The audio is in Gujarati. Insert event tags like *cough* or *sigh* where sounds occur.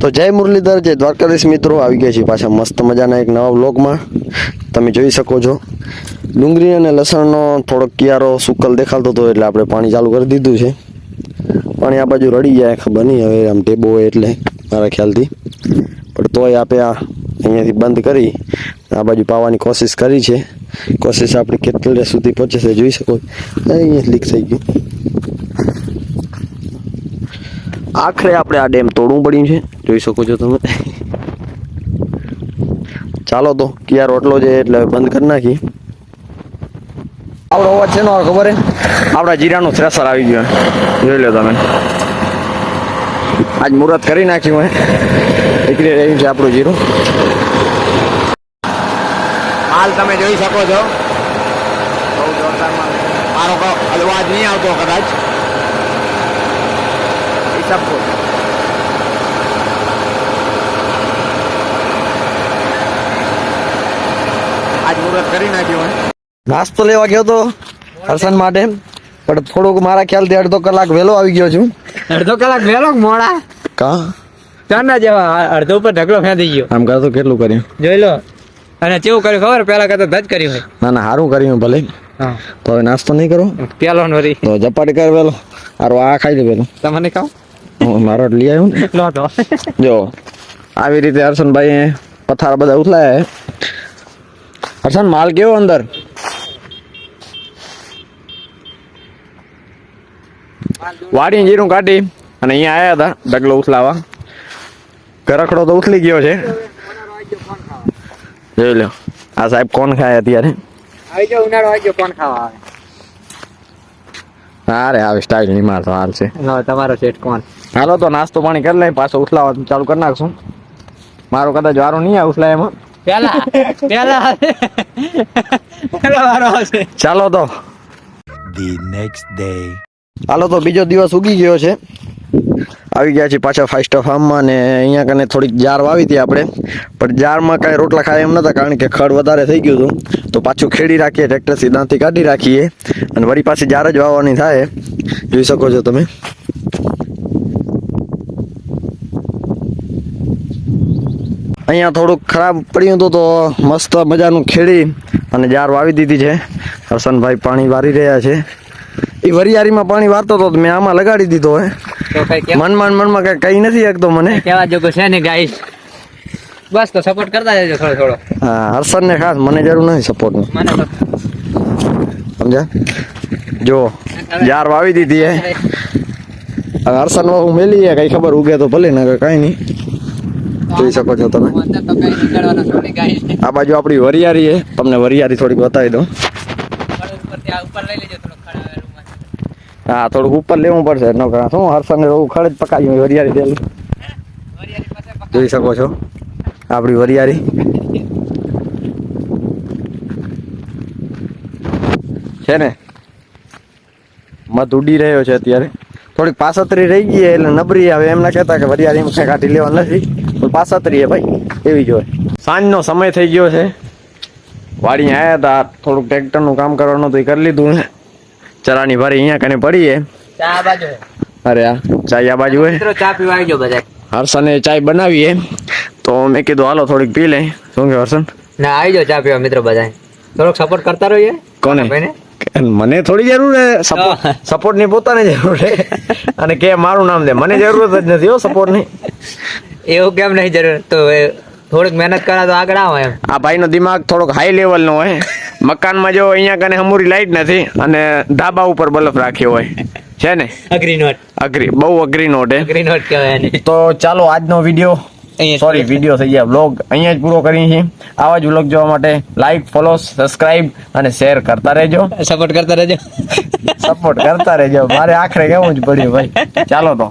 તો જય મુરલીધર, જય દ્વારકાધીશ મિત્રો. આવી ગયા છીએ પાછા મસ્ત મજાના એક નવા બ્લોગમાં તમે જોઈ શકો છો. ડુંગળી અને લસણનો થોડોક કિયારો સુકલ દેખાતો હતો એટલે આપણે પાણી ચાલુ કરી દીધું છે. પાણી આ બાજુ રડી જાય ખબર નહીં હવે આમ ટેબો હોય એટલે, મારા ખ્યાલથી. પણ તોય આપણે આ અહીંયાથી બંધ કરી, આ બાજુ પાવાની કોશિશ કરી છે. કોશિશ આપણી કેટલે સુધી પહોંચે છે જોઈ શકો અહીંયા લીક થઈ ગયું. આખરે આપણે આ ડેમ તોડવું પડ્યું છે. જોઈ શકો છો તમે. ચાલો તો કિયાર રોટલો છે એટલે બંધ કરી નાખી આપણો અવાજ છે ને ખબર હે? આપણા જીરાનું થ્રેસર આવી ગયું. હે. જોઈ લો તમે. આજ મુહૂર્ત કરી નાખ્યું હોય નીકળી રહ્યું છે આપણું જીરું. હાલ તમે જોઈ શકો છો. બહુ જોરદાર મારો અવાજ નહીં આવતો કદાચ. કરો. આજ મુહૂર્ત કરી નાખ્યું હોય. નાસ્તો લેવા ગયો તો હર્ષન માટે પણ થોડુંક મારા ખ્યાલથી અડધો કલાક વહેલો આવી ગયો છું. અડધો કલાક વહેલો મોડા? કા? ચાંદા જેવા અડધો ઉપર ઢગલો ફેંદી ગયો. આમ કરતો કેટલું કર્યું? જોઈ લો. અને કેવું કર્યું ખબર? પેલા કરતા ધજ કર્યું હોય. ના ના સારું કર્યું ભલે. તો હવે નાસ્તો નહીં કરો? પેલો વરી. તો ઝપાટી કર વેલો. આરો આ ખાઈ લે પેલો તમને ખાવ? મારો લઈ આવ્યો ને. *laughs* લો તો. જો આવી રીતે હર્ષનભાઈ પથાર બધા ઉથલાય હર્ષન માલ કેવો અંદર? વાડી જીરું કાઢી અને અહીંયા આયા હતા ડગલો ઉથલાવા. ગરખડો તો ઉથલી ગયો છે. જોઈ લો આ સાહેબ કોણ ખાય અત્યારે? આવી જાવ ઉનાળો આવી ગયો કોણ ખાવા આવે? હા રે આવી સ્ટાઇલ નહીં મારતો હાલ છે. તમારો સેટ કોણ? હાલો તો નાસ્તો પાણી કરી લઈ પાછો ઉથલાવા ચાલુ કરી નાખશું. મારો કદાચ વારો નહીં આવે ઉથલાય એમાં. પેલા પેલા. પેલા વારો આવશે. ચાલો તો. ધી નેક્સ્ટ ડે હાલો તો બીજો દિવસ ઉગી ગયો છે. આવી ગયા છીએ પાછા ફાઇવ સ્ટાર ફાર્મમાં ને અહીંયા કને થોડીક જાર વાવી હતી આપણે. પણ જારમાં કાંઈ રોટલા ખાય એમ નહોતા કારણ કે ખડ વધારે થઈ ગયું હતું. તો પાછું ખેડી રાખીએ ટ્રેક્ટરથી દાંતથી કાઢી રાખીએ અને વળી પાછી જાર જ વાવવાની થાય. જોઈ શકો છો તમે. અહીંયા થોડુંક ખરાબ પડ્યું હતું તો મસ્ત મજાનું ખેડી અને જાર વાવી દીધી છે. હસનભાઈ પાણી વારી રહ્યા છે. એ વરિયારીમાં પાણી વારતો હતો મેં આમાં લગાડી દીધો હે. તો કઈ કેવા મનમાં ને મનમાં કઈ કઈ નથી શકતો મને. કેવા જોગો છે ને ગાઈસ બસ તો સપોર્ટ કરતા જજો થોડો થોડો. હા હર્ષદ ને ખાસ મને જરૂર નથી સપોર્ટની મને સમજા જો જાર વાવી દીધી હે. હવે હર્ષદ હું મેલી હે કઈ ખબર ઉગે તો ભલે ને કઈ નહીં. જોઈ શકો છો તમે. આ બાજુ આપણી વરિયારી હે. તમને વરિયારી થોડીક બતાવી દઉં. ઉપર લઈ લેજો થોડો હા, થોડુંક ઉપર લેવું પડશે, ન કરા શું હર્ષન ને રોવું ખડ જ પકાવ્યું વરિયાળી પાસે જોઈ શકો છો, આપણી વરિયારી છે ને? મધ ઉડી રહ્યો છે અત્યારે. થોડીક પાસતરી રહી ગઈ એટલે નબરી આવે. એમ ના કહેતા કે વરિયાળી એમ કાઢી લેવા નથી. પણ પાસતરી હે ભાઈ, એવી જ હોય. સાંજનો સમય થઈ ગયો છે. વાડી આવ્યા હતા, થોડુંક ટ્રેક્ટરનું કામ કરવાનું તો એ કરી લીધું ચરાની ભારી અહીંયા કને પડીએ. ચા બાજુ અરે આ ચા આ બાજુ હે? મિત્રો ચા પીવા આવી જાઓ બધા હર્ષને ચાય બનાવીએ. તો મેં કીધું હાલો થોડીક પી લે. શું કે હર્ષન? ના આવી જાઓ ચા પીવા મિત્રો બધા થોડોક સપોર્ટ કરતા રહીએ. કોને? ભાઈને. મને થોડી જરૂર છે સપોર્ટ સપોર્ટની પોતાને જરૂર છે અને કે મારું નામ દે. મને જરૂરત જ નથી હો સપોર્ટની એવું કેમ નહીં જરૂર? તો થોડીક મહેનત કરા તો આગળ આવે એમ. આ ભાઈનો દિમાગ થોડોક હાઈ લેવલ નો હોય મકાનમાં જો અહીંયા કને હમુરી લાઈટ નથી અને ધાબા ઉપર બલ્બ રાખ્યો હોય. છે ને? અઘરી નોટ અઘરી બહુ અઘરી નોટ હે? અઘરી નોટ કહેવાય તો ચાલો આજનો વીડિયો સોરી વીડિયો થઈ ગયા. વ્લોગ અહીંયા જ પૂરો કરીએ છીએ. આવા જ વ્લોગ જોવા માટે લાઈક ફોલો સબસ્ક્રાઇબ અને શેર કરતા રહેજો. સપોર્ટ કરતા રહેજો. સપોર્ટ કરતા રહેજો. મારે આખરે કેવું જ પડ્યું ભાઈ. ચાલો તો.